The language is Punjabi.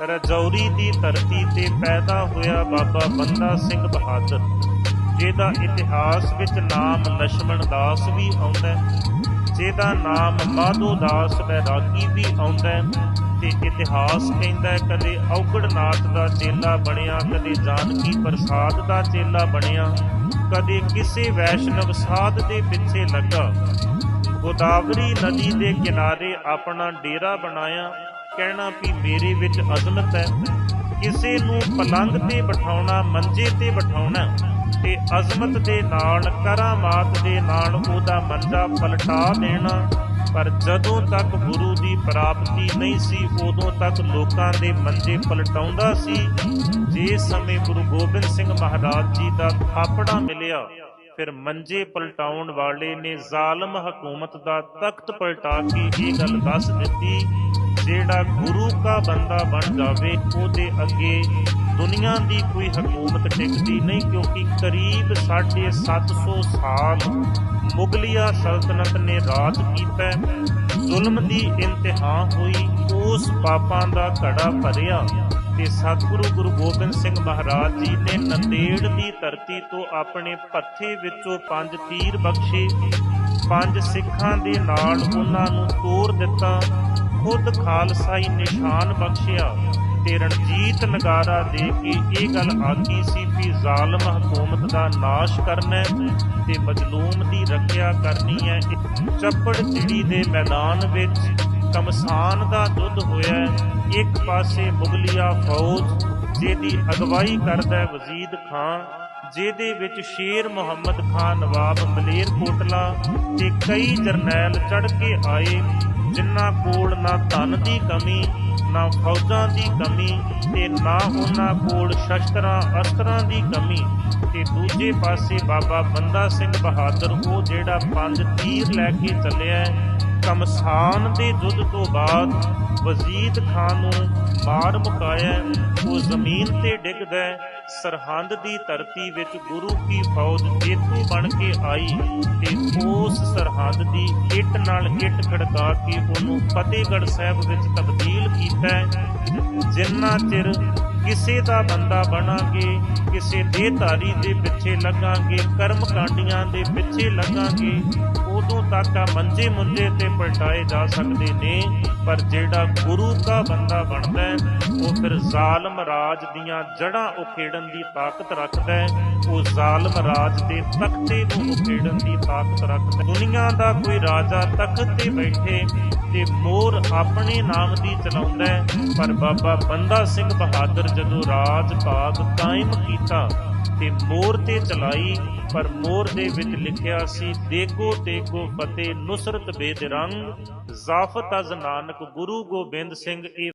ਰਜੌਰੀ ਦੀ ਧਰਤੀ ਤੇ ਪੈਦਾ ਹੋਇਆ ਬਾਬਾ ਬੰਦਾ ਸਿੰਘ ਬਹਾਦਰ, ਜਿਹਦਾ ਇਤਿਹਾਸ ਵਿੱਚ ਨਾਮ ਲక్ష్మణ ਦਾਸ ਵੀ ਆਉਂਦਾ ਹੈ, ਜਿਹਦਾ ਨਾਮ ਮਾਧੋ ਦਾਸ ਬੈਰਾਗੀ ਵੀ ਆਉਂਦਾ ਹੈ ਤੇ ਇਤਿਹਾਸ ਕਹਿੰਦਾ ਕਦੇ ਔਗੜਨਾਥ ਦਾ ਚੇਲਾ ਬਣਿਆ, ਕਦੇ ਜਾਨਕੀ ਪ੍ਰਸਾਦ ਦਾ ਚੇਲਾ ਬਣਿਆ, ਕਦੇ ਕਿਸੇ ਵੈਸ਼ਨਵ ਸਾਧ ਦੇ ਪਿੱਛੇ ਲੱਗਾ। ਗੋਦਾਵਰੀ ਨਦੀ ਦੇ ਕਿਨਾਰੇ ਆਪਣਾ ਡੇਰਾ ਬਣਾਇਆ ਕਹਿਣਾ ਵੀ ਮੇਰੇ ਵਿੱਚ ਅਜ਼ਮਤ ਹੈ। ਕਿਸੇ ਨੂੰ ਪਲੰਗ ਤੇ ਬਿਠਾਉਣਾ, ਮੰਜੇ ਤੇ ਬਿਠਾਉਣਾ, ਤੇ ਅਜ਼ਮਤ ਦੇ ਨਾਲ ਕਰਾਮਾਤ ਦੇ ਨਾਲ ਉਹਦਾ ਮੰਜਾ ਪਲਟਾ ਦੇਣਾ, ਪਰ ਜਦੋਂ ਤੱਕ ਗੁਰੂ ਦੀ ਪ੍ਰਾਪਤੀ ਨਹੀਂ ਸੀ, ਉਦੋਂ ਤੱਕ ਲੋਕਾਂ ਦੇ ਮੰਜੇ ਪਲਟਾਉਂਦਾ ਸੀ। ਜੇ ਸਮੇਂ ਗੁਰੂ ਗੋਬਿੰਦ ਸਿੰਘ ਮਹਾਰਾਜ ਜੀ ਦਾ ਥਾਪੜਾ ਮਿਲਿਆ, ਫਿਰ ਮੰਜੇ ਪਲਟਾਉਣ ਵਾਲੇ ਨੇ ਜ਼ਾਲਮ ਹਕੂਮਤ ਦਾ ਤਖਤ ਪਲਟਾ ਕੇ ਇਹ ਗੱਲ ਦੱਸ ਦਿੱਤੀ ਜਿਹੜਾ ਗੁਰੂ ਦਾ ਬੰਦਾ ਬਣ ਜਾਵੇ, ਉਹਦੇ ਅੱਗੇ ਦੁਨੀਆ ਦੀ ਕੋਈ ਹਕੂਮਤ ਟਿਕਦੀ ਨਹੀਂ, ਕਿਉਂਕਿ ਕਰੀਬ 750 ਸਾਲ ਮੁਗਲਿਆ ਸਲਤਨਤ ਨੇ ਰਾਜ ਕੀਤਾ ਜ਼ੁਲਮ ਦੀ ਇੰਤਹਾ ਹੋਈ, ਉਸ ਪਾਪਾਂ ਦਾ ਘੜਾ ਭਰਿਆ ਤੇ ਸਤਿਗੁਰੂ ਗੁਰੂ ਗੋਬਿੰਦ ਸਿੰਘ ਮਹਾਰਾਜ ਜੀ ਨੇ ਨੰਦੇੜ ਦੀ ਧਰਤੀ ਤੋਂ ਆਪਣੇ ਪੱਥੇ ਵਿੱਚੋਂ ਪੰਜ ਤੀਰ ਬਖਸ਼ੇ, ਪੰਜ ਸਿੱਖਾਂ ਦੇ ਨਾਲ ਉਹਨਾਂ ਨੂੰ ਤੋਰ ਦਿੱਤਾ ਖੁਦ ਖਾਲਸਾਈ ਨਿਸ਼ਾਨ ਬਖਸ਼ਿਆ ਤੇ ਰਣਜੀਤ ਨਗਾਰਾ ਦੇ ਕੇ ਇਹ ਗੱਲ ਆਖੀ ਸੀ ਵੀ ਜ਼ਾਲਮ ਹਕੂਮਤ ਦਾ ਨਾਸ਼ ਕਰਨਾ ਤੇ ਮਜਲੂਮ ਦੀ ਰੱਖਿਆ ਕਰਨੀ ਹੈ ਚੱਪੜ ਚਿੜੀ ਦੇ ਮੈਦਾਨ ਵਿੱਚ ਕਮਸਾਨ ਦਾ ਦੁੱਧ ਹੋਇਆ ਹੈ। ਇੱਕ ਪਾਸੇ ਮੁਗਲਿਆ ਫੌਜ ਜਿਹਦੀ ਅਗਵਾਈ ਕਰਦਾ ਵਜ਼ੀਦ ਖਾਨ, ਜਿਹਦੇ ਵਿੱਚ ਸ਼ੇਰ ਮੁਹੰਮਦ ਖਾਨ, ਨਵਾਬ ਮਲੇਰ ਕੋਟਲਾ ਤੇ ਕਈ ਜਰਨੈਲ ਚੜ ਕੇ ਆਏ ਜਿਨ੍ਹਾਂ ਕੋਲ ਨਾ ਧਨ ਦੀ ਕਮੀ, ਨਾ ਫੌਜਾਂ ਦੀ ਕਮੀ ਤੇ ਨਾ ਉਹਨਾਂ ਕੋਲ ਸ਼ਸਤਰਾਂ, ਅਸਤਰਾਂ ਦੀ ਕਮੀ ਤੇ ਦੂਜੇ ਪਾਸੇ ਬਾਬਾ ਬੰਦਾ ਸਿੰਘ ਬਹਾਦਰ, ਉਹ ਜਿਹੜਾ ਪੰਜ ਤੀਰ ਲੈ ਕੇ ਚੱਲਿਆ ਹੈ। ਕਮਸਾਨ ਦੇ ਯੁੱਧ ਤੋਂ ਬਾਅਦ ਵਜ਼ੀਦ ਖਾਨ ਨੂੰ ਮਾਰ ਮੁਕਾਇਆ ਉਹ ਜ਼ਮੀਨ ਤੇ ਡਿੱਗਦਾ ਸਰਹੰਦ ਦੀ ਧਰਤੀ ਵਿੱਚ ਗੁਰੂ ਕੀ ਫੌਜ ਜੇਤੂ ਬਣ ਕੇ ਆਈ ਤੇ ਉਸ ਸਰਹੰਦ ਦੀ ਇੱਟ ਨਾਲ ਇੱਟ ਖੜਕਾ ਕੇ ਉਹਨੂੰ ਫਤਿਹਗੜ੍ਹ ਸਾਹਿਬ ਵਿੱਚ ਤਬਦੀਲ ਕੀਤਾ ਜਿੰਨਾ ਚਿਰ ਕਿਸੇ ਦਾ ਬੰਦਾ ਬਣਾਂਗੇ, ਕਿਸੇ ਦੇਹਧਾਰੀ ਦੇ ਪਿੱਛੇ ਲੱਗਾਂਗੇ ਕਰਮ ਕਾਂਡੀਆਂ ਦੇ ਪਿੱਛੇ ਲੱਗਾਂਗੇ ਉਦੋਂ ਤੱਕ ਮੰਜੇ ਮੁੰਜੇ ਤੇ ਪਲਟਾਏ ਜਾ ਸਕਦੇ ਨੇ, ਪਰ ਜਿਹੜਾ ਗੁਰੂ ਦਾ ਬੰਦਾ ਬਣਦਾ ਉਹ ਫਿਰ ਜ਼ਾਲਮ ਰਾਜ ਦੀਆਂ ਜੜ੍ਹਾਂ ਉਖੇੜਨ ਦੀ ਤਾਕਤ ਰੱਖਦਾ ਉਹ ਜ਼ਾਲਮ ਰਾਜ ਦੇ ਤਖਤੇ ਨੂੰ ਉਖੇੜਨ ਦੀ ਤਾਕਤ ਰੱਖਦਾ ਹੈ। ਦੁਨੀਆ ਦਾ ਕੋਈ ਰਾਜਾ ਤਖਤ ਤੇ ਬੈਠੇ ਤੇ ਮੋਰ ਆਪਣੇ ਨਾਮ ਦੀ ਚਲਾਉਂਦਾ ਪਰ ਬਾਬਾ ਬੰਦਾ ਸਿੰਘ ਬਹਾਦਰ ਜਦੋਂ ਰਾਜ ਭਾਗ ਕਾਇਮ ਕੀਤਾ ਤੇ ਮੋਰ ਤੇ ਚਲਾਈ, ਪਰ ਮੋਰ ਦੇ ਵਿੱਚ ਲਿਖਿਆ ਸੀ, ਦੇਖੋ ਤੇਗੋ ਫਤਿਹ ਨੁਸਰਤ ਬੇਦਰੰਗ ਜ਼ਾਫਤ ਅਜ਼ ਨਾਨਕ, ਗੁਰੂ ਗੋਬਿੰਦ ਸਿੰਘ, ਇਹ